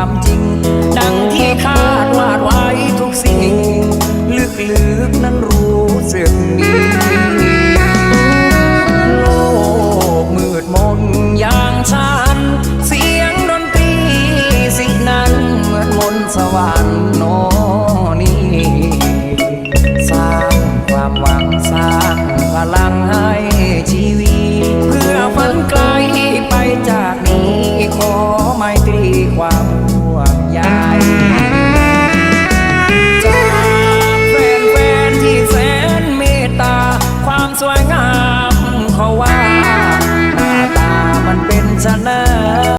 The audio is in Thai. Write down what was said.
ความจริง ดังที่คาดวาดไว้ทุกสิ่ง ลึกๆนั้นรู้สึกดีโลกมืดมนอย่างฉัน เสียงดนตรีสินั้นมืนมนสวรรค์นอนี่สร้างความหวังสร้างพลังให้ชีวิต เพื่อฝันไกลไปจากนี้ขอไม่ตรีความ สวยงามเขาไว้